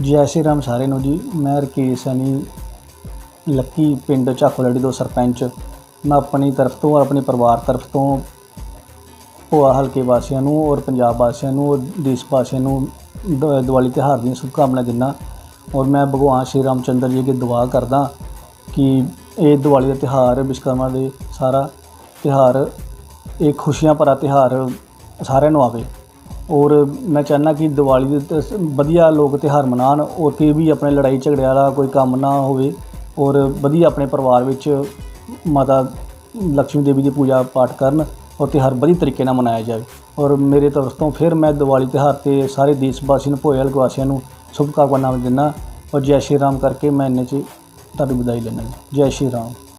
ਜੈ ਸ਼੍ਰੀ ਰਾਮ ਸਾਰੇ ਨੂੰ ਜੀ। ਮੈਂ ਰਕੇਸ਼ ਸੈਣੀ ਲੱਕੀ ਪਿੰਡ ਝਾਕੋਲੜੀ ਤੋਂ ਸਰਪੰਚ। ਮੈਂ ਆਪਣੀ ਤਰਫ ਤੋਂ ਔਰ ਆਪਣੇ ਪਰਿਵਾਰ ਤਰਫ ਤੋਂ ਭੋਆ ਹਲਕੇ ਵਾਸੀਆਂ ਨੂੰ ਔਰ ਪੰਜਾਬ ਵਾਸੀਆਂ ਨੂੰ ਔਰ ਦੇਸ਼ ਵਾਸੀਆਂ ਨੂੰ ਦ- ਦੀਵਾਲੀ ਤਿਉਹਾਰ ਦੀਆਂ ਸ਼ੁਭਕਾਮਨਾਵਾਂ ਦਿੰਦਾ। ਔਰ ਮੈਂ ਭਗਵਾਨ ਸ਼੍ਰੀ ਰਾਮ ਚੰਦਰ ਜੀ ਅੱਗੇ ਦੁਆ ਕਰਦਾ ਕਿ ਇਹ ਦੀਵਾਲੀ ਦਾ ਤਿਉਹਾਰ, ਵਿਸ਼ਵਕਰਮਾ ਦੇ ਸਾਰਾ ਤਿਉਹਾਰ, ਇਹ ਖੁਸ਼ੀਆਂ ਭਰਾ ਤਿਉਹਾਰ ਸਾਰਿਆਂ ਨੂੰ ਆਵੇ। ਔਰ ਮੈਂ ਚਾਹੁੰਦਾ ਕਿ ਦੀਵਾਲੀ ਦੇ ਵਧੀਆ ਲੋਕ ਤਿਉਹਾਰ ਮਨਾਉਣ, ਉੱਥੇ ਵੀ ਆਪਣੇ ਲੜਾਈ ਝਗੜੇ ਵਾਲਾ ਕੋਈ ਕੰਮ ਨਾ ਹੋਵੇ ਔਰ ਵਧੀਆ ਆਪਣੇ ਪਰਿਵਾਰ ਵਿੱਚ ਮਾਤਾ ਲక్ష్ਮੀ ਦੇਵੀ ਦੀ ਪੂਜਾ ਪਾਠ ਕਰਨ ਔਰ ਤਿਉਹਾਰ ਵਧੀਆ ਤਰੀਕੇ ਨਾਲ ਮਨਾਇਆ ਜਾਵੇ। ਔਰ ਮੇਰੇ ਤਰਫ ਤੋਂ ਫਿਰ ਮੈਂ ਦੀਵਾਲੀ ਤਿਉਹਾਰ ਤੇ ਸਾਰੇ ਦੇਸ਼ ਵਾਸੀਆਂ ਨੂੰ ਭੋਏ ਹਲਕੇ ਵਾਸੀਆਂ ਨੂੰ ਸ਼ੁਭਕਾਮਨਾਵਾਂ ਦਿੰਦਾ ਔਰ ਜੈ ਸ਼੍ਰੀ ਰਾਮ ਕਰਕੇ ਮੈਂ ਇੰਨੇ 'ਚ ਤੁਹਾਡੀ ਵਿਦਾਈ ਲੈਂਦਾ ਜੈ ਸ਼੍ਰੀ ਰਾਮ।